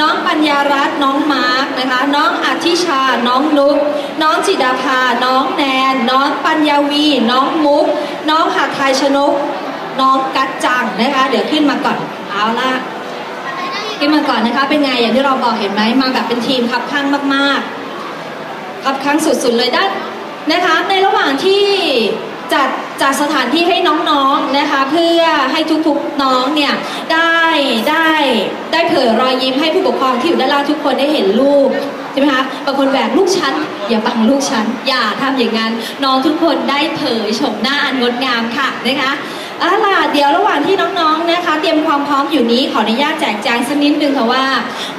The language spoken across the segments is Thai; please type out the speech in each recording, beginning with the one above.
น้องปัญญารัตน์น้องมาร์กนะคะ น้องอธิชา น้องนุก น้องจิดาภา น้องแนน น้องปัญญาวี น้องมุก น้องหาไทยชนก น้องกัจจังนะคะ เดี๋ยวขึ้นมาก่อน เอาละขึ้นมาก่อนนะคะ เป็นไงอย่างที่เราบอกเห็นไหมมาแบบเป็นทีมครับข้างมากๆครับข้างสุดๆเลยด้านนะคะ ในระหว่างที่จัด จัดสถานที่ให้น้องๆนะคะ เพื่อให้ทุกๆน้องเนี่ยได้ได้ได้เผยรอยยิ้มให้ผู้ปกครองที่อยู่ด้านล่างทุกคนได้เห็นลูกใช่ไหมคะบางคนแหวกลูกฉันอย่าบังลูกฉันอย่าทำอย่างนั้นน้องทุกคนได้เผยชมหน้าอันงดงามค่ะนะคะ อาล่ะเดี๋ยวระหว่างที่น้องๆนะคะ เตรียมความพร้อมอยู่นี้ขออนุญาตแจกแจงสักนิดนึงค่ะว่า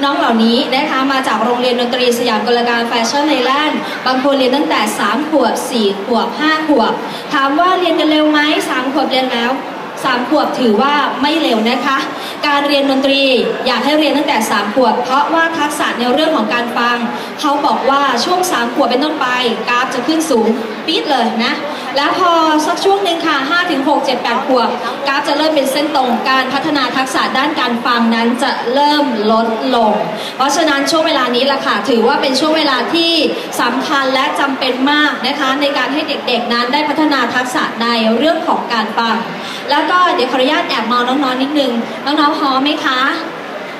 น้องเหล่านี้นะคะมาจากโรงเรียนดนตรีสยามกลการแฟชั่นไอแลนด์บางคนเรียนตั้งแต่ 3 ขวบ 4 ขวบ 5 ขวบ ถามว่าเรียนกันเร็วไหม3 ขวบเรียนแล้ว3ขวบถือว่าไม่เร็วนะคะ การเรียนดนตรีอยากให้เรียนตั้งแต่3ขวบ เพราะว่าทักษะในเรื่องของการฟัง เขาบอกว่าช่วง3ขวบเป็นต้นไปกราฟจะขึ้นสูงปี๊ดเลยนะ แล้วพอสักช่วงหนึ่งค่ะ5ถึง6 7 8ขวบกราฟจะเริ่มเป็นเส้นตรงการพัฒนาทักษะด้านการฟังนั้นจะเริ่มลดลง เพราะฉะนั้นช่วงเวลานี้ล่ะค่ะ ถือว่าเป็นช่วงเวลาที่สำคัญและจำเป็นมากนะคะ ในการให้เด็กๆนั้นได้พัฒนาทักษะในเรื่องของการฟัง แล้วก็เดี๋ยวขออนุญาตแอบมองน้องๆนิดนึง น้องๆพร้อมไหมคะ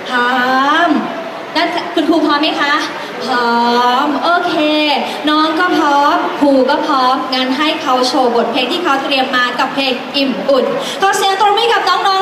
พร้อมนั่นคุณครูพร้อมไหมคะ พร้อม โอเค น้องก็พร้อมครูก็พร้อมงั้นให้เขาโชว์บทเพลงที่เขาเตรียมมากับเพลงอิ่มอุ่นขอเสียงตรงนี้กับน้องๆ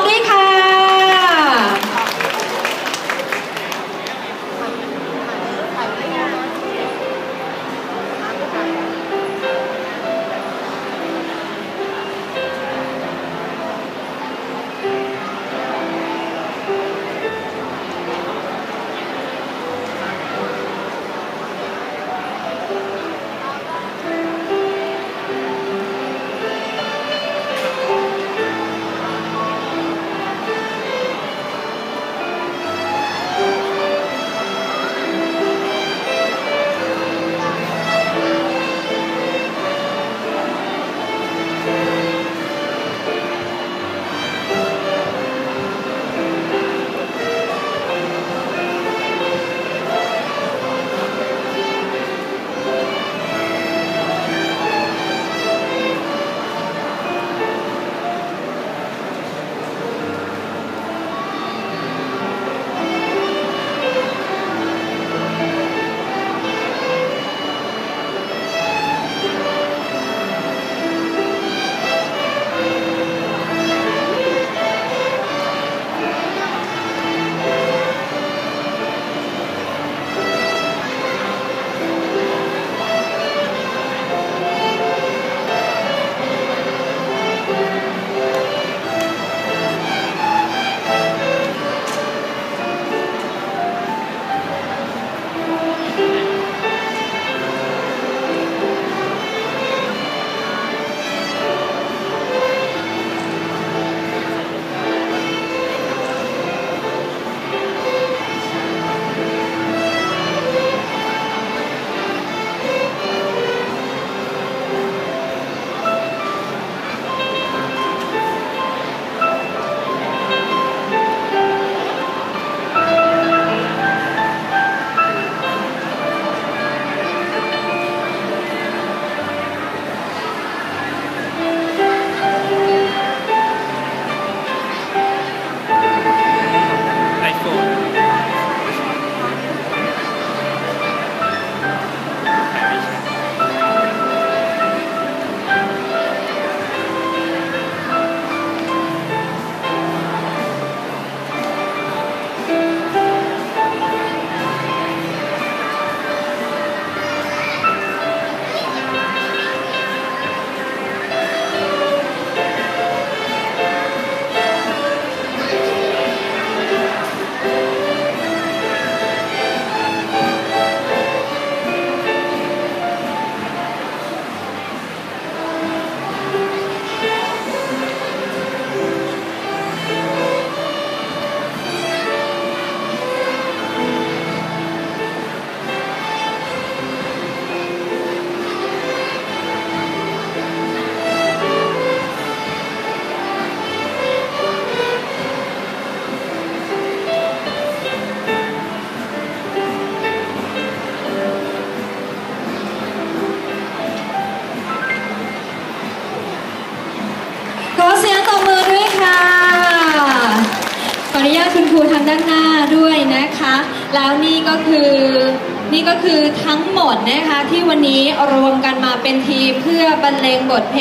อนุญาตคุณครูทางด้านหน้าด้วยนะคะ แล้วนี่ก็คือนี่ก็คือทั้งหมดนะคะที่วันนี้รวมกันมาเป็นทีเพื่อบรรเลงบทเพลง